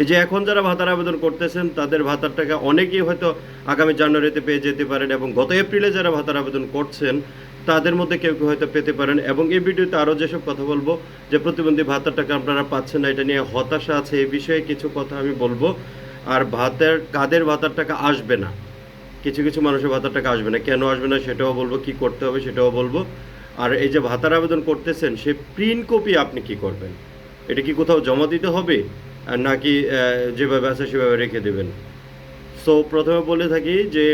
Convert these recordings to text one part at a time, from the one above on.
এই যে এখন যারা ভাতার আবেদন করতেছেন, তাদের ভাতার টাকা অনেকেই হয়তো আগামী জানুয়ারিতে পেয়ে যেতে পারেন এবং গত এপ্রিলে যারা ভাতার আবেদন করছেন, তাদের মধ্যে কেউ কেউ হয়তো পেতে পারেন এবং এই ভিডিওতে আরও যেসব কথা বলব, যে প্রতিবন্ধী ভাতার টাকা আপনারা পাচ্ছেন না, এটা নিয়ে হতাশা আছে এই বিষয়ে কিছু কথা আমি বলব। আর ভাতের, কাদের ভাতার টাকা আসবে না? কিছু কিছু মানুষের ভাতার টাকা আসবে না। কেন আসবে না সেটাও বলব, কি করতে হবে সেটাও বলব। আর এই যে ভাতার আবেদন করতেছেন, সে প্রিন্ট কপি আপনি কি করবেন? এটা কি কোথাও জমা দিতে হবে? নাকি যেভাবে আছে সেভাবে রেখে দেবেন। সো প্রথমে বলে থাকি যে,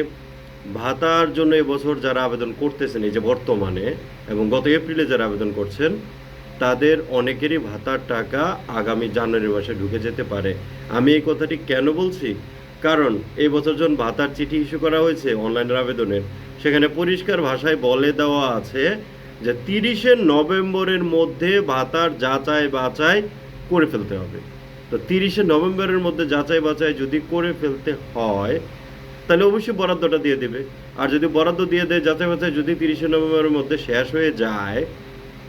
ভাতার জন্য এবছর যারা আবেদন করতেছেন, এই যে বর্তমানে এবং গত এপ্রিলে যারা আবেদন করছেন, তাদের অনেকেরই ভাতার টাকা আগামী জানুয়ারি মাসে ঢুকে যেতে পারে। আমি এই কথাটি কেন বলছি? কারণ এই বছর যখন ভাতার চিঠি ইস্যু করা হয়েছে অনলাইনের আবেদনের, সেখানে পরিষ্কার ভাষায় বলে দেওয়া আছে যে, তিরিশে নভেম্বরের মধ্যে ভাতার যাচাই বাছাই করে ফেলতে হবে। তো তিরিশে নভেম্বরের মধ্যে যাচাই বাছাই যদি করে ফেলতে হয়, তাহলে অবশ্যই বরাদ্দটা দিয়ে দেবে। আর যদি বরাদ্দ দিয়ে দেয়, যাচাই বাছাই যদি তিরিশে নভেম্বরের মধ্যে শেষ হয়ে যায়,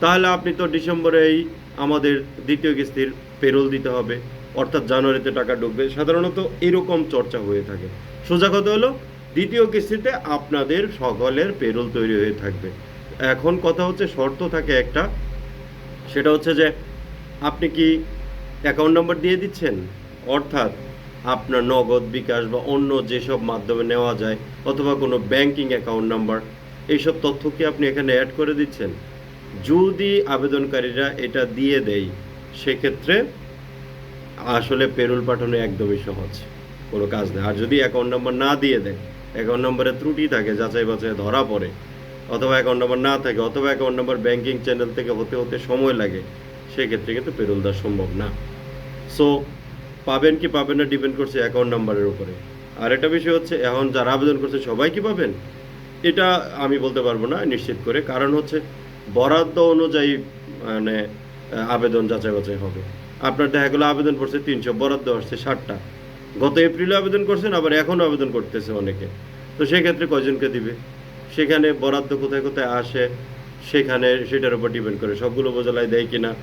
তাহলে আপনি তো ডিসেম্বরেই আমাদের দ্বিতীয় কিস্তির পেরোল দিতে হবে, অর্থাৎ জানুয়ারিতে টাকা ঢুকবে। সাধারণত এরকম চর্চা হয়ে থাকে। সোজা কথা হলো, দ্বিতীয় কিস্তিতে আপনাদের সকলের পেরোল তৈরি হয়ে থাকবে। এখন কথা হচ্ছে শর্ত থাকে একটা, সেটা হচ্ছে যে আপনি কি অ্যাকাউন্ট নম্বর দিয়ে দিচ্ছেন? অর্থাৎ আপনার নগদ, বিকাশ বা অন্য যেসব মাধ্যমে নেওয়া যায়, অথবা কোনো ব্যাংকিং অ্যাকাউন্ট নাম্বার এইসব তথ্য কি আপনি এখানে অ্যাড করে দিচ্ছেন? যদি আবেদনকারীরা এটা দিয়ে দেয়, সেক্ষেত্রে আসলে পেরুল পাঠানো একদমই সহজ, কোনো কাজ নেই। আর যদি অ্যাকাউন্ট নাম্বার না দিয়ে দেয় অ্যাকাউন্ট নম্বরে ত্রুটি থাকে, যাচাই বাছাই ধরা পড়ে, অথবা অ্যাকাউন্ট নাম্বার না থাকে, অথবা অ্যাকাউন্ট নাম্বার ব্যাংকিং চ্যানেল থেকে হতে হতে সময় লাগে, সেক্ষেত্রে কিন্তু পেরুল দেওয়া সম্ভব না। সো পাবেন কি পাবেন না ডিপেন্ড করছে অ্যাকাউন্ট নাম্বারের উপরে। আর একটা বিষয় হচ্ছে, এখন যারা আবেদন করছে, সবাই কি পাবেন? এটা আমি বলতে পারব না, নিশ্চিত করে। কারণ হচ্ছে, বরাদ্দ অনুযায়ী মানে আবেদন যাচাই বাছাই হবে। আপনার দেখা গেলো আবেদন করছে তিনশো, বরাদ্দ আসছে ষাটটা। গত এপ্রিলে আবেদন করছেন, আবার এখনও আবেদন করতেছে অনেকে। তো সেক্ষেত্রে কয়জনকে দিবে? সেখানে বরাদ্দ কোথায় কোথায় আসে, সেখানে সেটার উপর ডিপেন্ড করে। সবগুলো বোঝালাই দেয় কিনা?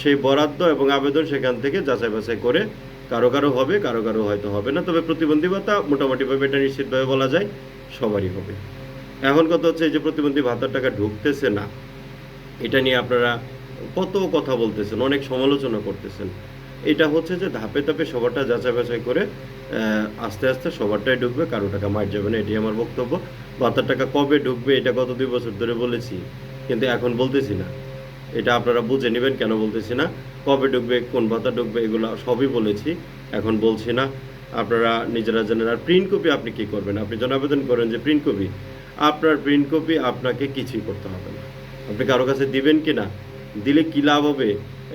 সেই বরাদ্দ এবং আবেদন সেখান থেকে যাচাই বাছাই করে কারও কারও হবে, কারও কারও হয়তো হবে না। তবে প্রতিবন্ধী ভাতা মোটামুটিভাবে এটা নিশ্চিতভাবে বলা যায়, সবারই হবে। এখন কথা হচ্ছে এই যে প্রতিবন্ধী ভাতার টাকা ঢুকতেছে না, এটা নিয়ে আপনারা কত কথা বলতেছেন, অনেক সমালোচনা করতেছেন। এটা হচ্ছে যে ধাপে ধাপে সবারটা যাচাই বাছাই করে আস্তে আস্তে সবারটাই ঢুকবে, কারও টাকা মার যাবে না এটি আমার বক্তব্য। ভাতার টাকা কবে ঢুকবে, এটা গত দুই বছর ধরে বলেছি, কিন্তু এখন বলতেছি না। এটা আপনারা বুঝে নেবেন কেন বলতেছি না। কবে ঢুকবে, কোন ভাতা ঢুকবে, এগুলো সবই বলেছি। এখন বলছি না, আপনারা নিজেরা জানেন আর প্রিন্ট কপি আপনি কি করবেন? আপনি যখন আবেদন করেন যে প্রিন্ট কপি আপনার প্রিন্ট কপি আপনাকে কিছুই করতে হবে না। আপনি কারও কাছে দিবেন কি না? দিলে কী লাভ হবে?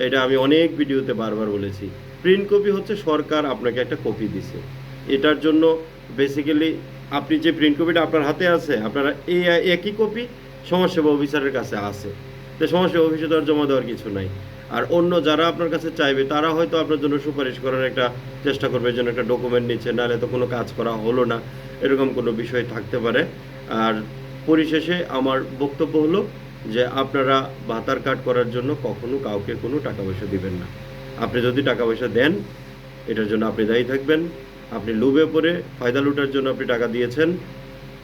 এটা আমি অনেক ভিডিওতে বারবার বলেছি। প্রিন্ট কপি হচ্ছে সরকার আপনাকে একটা কপি দিছে। এটার জন্য বেসিক্যালি আপনি যে প্রিন্ট কপিটা আপনার হাতে আছে, আপনারা এই একই কপি সমাজসেবা অফিসারের কাছে আছে। তো সমাজসেবা অফিসে তো আর জমা দেওয়ার কিছু নাই। আর অন্য যারা আপনার কাছে চাইবে, তারা হয়তো আপনার জন্য সুপারিশ করার একটা চেষ্টা করবে, যেন একটা ডকুমেন্ট নিচ্ছে, নাহলে তো কোনো কাজ করা হলো না। এরকম কোনো বিষয় থাকতে পারে। আর পরিশেষে আমার বক্তব্য হলো যে আপনারা ভাতার কার্ড করার জন্য কখনো কাউকে কোনো টাকা পয়সা দিবেন না। আপনি যদি টাকা পয়সা দেন, এটার জন্য আপনি দায়ী থাকবেন। আপনি লুবে পড়ে ফায়দা লুটার জন্য আপনি টাকা দিয়েছেন।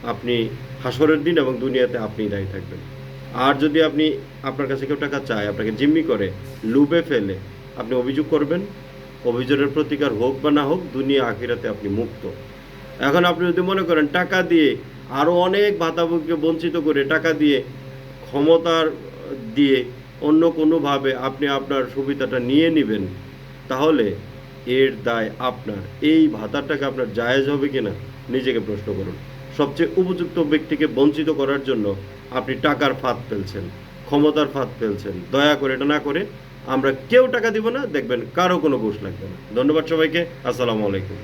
আপনি হাসরের দিন এবং দুনিয়াতে আপনি দায়ী থাকবেন। আর যদি আপনি আপনার কাছে কেউ টাকা চায়, আপনাকে জিম্মি করে লুবে ফেলে, আপনি অভিযোগ করবেন, অভিযোগের প্রতিকার হোক বা না হোক, দুনিয়া আখিরাতে আপনি মুক্ত। এখন আপনি যদি মনে করেন টাকা দিয়ে আরও অনেক ভাতাভোগকে বঞ্চিত করে টাকা দিয়ে ক্ষমতার, দিয়ে অন্য কোনোভাবে আপনি আপনার সুবিধাটা নিয়ে নেবেন, তাহলে এর দায় আপনার। এই ভাতাটাকে আপনার জায়েজ হবে কিনা, নিজেকে প্রশ্ন করুন। সবচেয়ে উপযুক্ত ব্যক্তিকে বঞ্চিত করার জন্য আপনি টাকার ফাঁদ ফেলছেন, ক্ষমতার ফাঁদ ফেলছেন। দয়া করে এটা না করে আমরা কেউ টাকা দিব না, দেখবেন কারও কোনো ঘুষ লাগবে না। ধন্যবাদ সবাইকে, আসসালামু আলাইকুম।